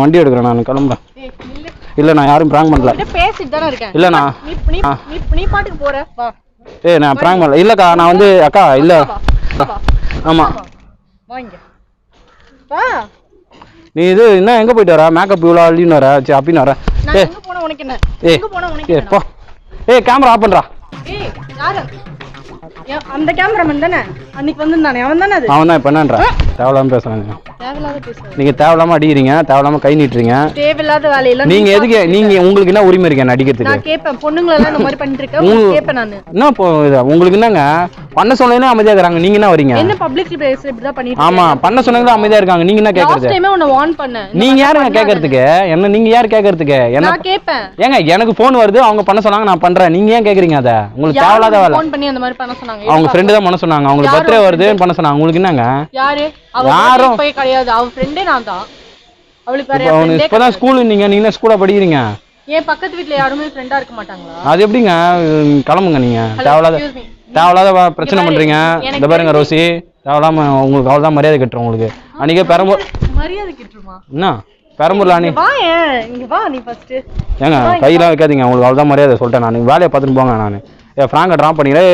நான் வண்டி எடுக்கிறேன் நான். கிளம்புறேன். இல்லை. நான் யாரும் ப்ராங்க் பண்ணல. பேசிட்டு தானே இருக்கேன். இல்லண்ணா. நீ பாட்டுக்கு போற. ஏய் நான் ப்ராங்க் பண்ணல. இல்லைக்கா நான் வந்து அக்கா இல்லை. ஆமாம் நீ இது என்ன எங்கே போயிட்டு வர? மேக்கப் இவ்வளோ அள்ளின்னு வர. சரி அப்படின்னு வர. ஏ ஏ போ. ஏய் கேமரா ஆஃப் பண்ணுறா அந்த கேமராமேன் தானே? அன்னைக்கு வந்திருந்தானே அவன் தானே அது? அவன் தான் இப்போ என்னன்றா? தேவையில்லாமல் பேசுகிறாங்க தேவையில்லாத பேசுறது நீங்கள் தேவையில்லாமல் அடிக்கிறீங்க தேவையில்லாமல் கை நீட்டுறீங்க. தேவையில்லாத வேலையெல்லாம் நீங்கள் எதுக்கு நீங்கள் உங்களுக்கு என்ன உரிமை இருக்கு அடிக்கிறதுக்கு? நான் கேட்பேன் பொண்ணுங்களெல்லாம் இந்த மாதிரி பண்ணிட்டு இருக்கேன் கேட்பேன் நானு. என்ன உங்களுக்கு என்னங்க? பண்ண சொன்னீங்கன்னா அமைதியாக இருக்கிறாங்க நீங்கள் என்ன வரீங்க? என்ன பப்ளிக் பிளேஸ் இப்படிதான் பண்ணிட்டு ஆமா பண்ண சொன்னீங்கன்னா அமைதியாக இருக்காங்க. நீங்கள் என்ன லாஸ்ட் கேட்கறது டைமே உன்னை வார்ன் இந்த நீங்க யாருங்க பண்ணாத. கேட்கறதுக்கு என்ன நீங்க யார் கேட்கறதுக்கு என்ன நான் கேட்பேன் ஏங்க எனக்கு ஃபோன் வருது அவங்க பண்ண சொன்னாங்க நான் பண்றேன். நீங்க ஏன் கேக்குறீங்க அதை? உங்களுக்கு தேவையில்லாத வேலை. ஃபோன் பண்ணி அந்த மாதிரி பண்ண சொன்னாங்க. அவங்க ஃப்ரெண்டு தான் பண்ண சொன்னாங்க. அவங்களுக்கு பர்த்டே வருதுன்னு பண்ண சொன்னாங்க. உங்களுக்கு என்னங்க? யாரு? யாரும். போய் கிடையாது. அவ ஃப்ரெண்டே நான் தான். அவளுக்கு வேற ஏ இப்பதான் ஸ்கூல் நீங்க நீங்க ஸ்கூல்ல படிக்கிறீங்க. ஏன் பக்கத்து வீட்ல யாருமே ஃப்ரெண்டா இருக்க மாட்டாங்களா? அது எப்படிங்க? கிளம்புங்க நீங்க. Me. தேவையில்லாத பிரச்சனை பண்றீங்க. இந்த பாருங்க ரோசி. தேவையில்லாம உங்களுக்கு அவ்வளவுதான் மரியாதை கட்டுறோம் உங்களுக்கு. அன்னைக்கே பெரம்பூர் மரியாதை கிட்டுருமா என்ன? பெரம்பூர்ல அன்னி வா ஏன் இங்க வா நீ ஃபர்ஸ்ட் ஏங்க கையெல்லாம் வைக்காதீங்க உங்களுக்கு அவ்வளவுதான் மரியாதை சொல்லிட்டேன் நான். வேலையை பார்த்துட்டு போங்க நான். என் ஃப்ராங்கை ட்ராப் பண்ணிக்கிறேன்